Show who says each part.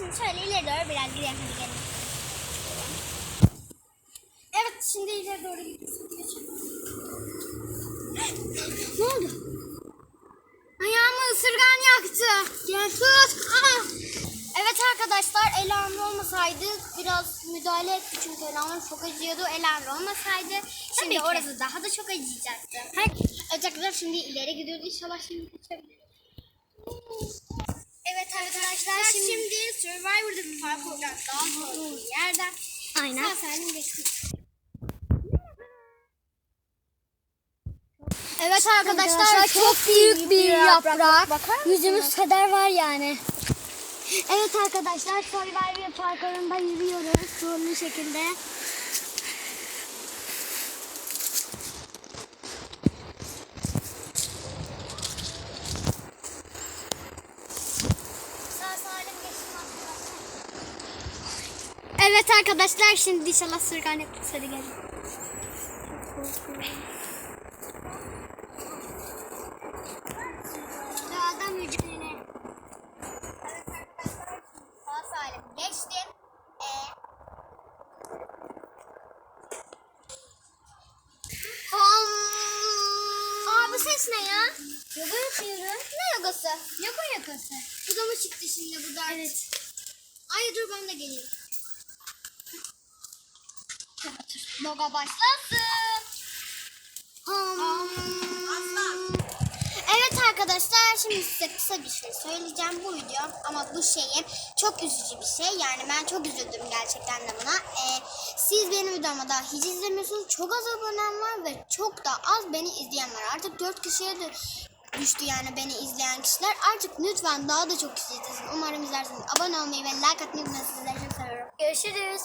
Speaker 1: şimdi şöyle ileri doğru biraz gidelim. Hadi gelin. Evet şimdi ileri doğru gidiyoruz. ne oldu? Ayağımı ısırgan yaktı. Gel tut. Aa. Evet arkadaşlar Elanur olmasaydı biraz müdahale etti çünkü Elanur çok acıyordu. Elanur olmasaydı şimdi
Speaker 2: ki.
Speaker 1: orası daha da çok acıyacaktı. Arkadaşlar şimdi ileri gidiyoruz inşallah şimdi kaçabiliriz. Evet arkadaşlar şimdi, şimdi Survivor'da bir park olacak daha zor bir yerden.
Speaker 2: Aynen.
Speaker 1: Sağ salim geçtik.
Speaker 2: Evet
Speaker 1: arkadaşlar, çok büyük bir yaprak.
Speaker 2: Bakar
Speaker 1: Yüzümüz kadar var yani. Evet arkadaşlar Survivor parkurunda yürüyoruz zorlu şekilde. Sağ salim geçtim arkadaşlar. Evet arkadaşlar şimdi inşallah sırgan yapacağız. Hadi gelin. Dağdan mücadele. Evet arkadaşlar sağ salim geçtim. Ee, Aa bu ses ne ya? Yoga yapıyorum. Ne yogası? Yoga yogası. Bu da mı çıktı şimdi bu da? Evet. Ay dur ben de geleyim. Yoga başlasın. Hom. Evet arkadaşlar şimdi size kısa bir şey söyleyeceğim bu video. Ama bu şeyim çok üzücü bir şey. Yani ben çok üzüldüm gerçekten de buna. Ee, siz benim videomu daha hiç izlemiyorsunuz. Çok az abonem var ve çok da az beni izleyen var artık 4 kişiye de düştü yani beni izleyen kişiler. Artık lütfen daha da çok kişi umarım izlersiniz. Abone olmayı ve like atmayı unutmayın. Sizleri çok seviyorum. Görüşürüz.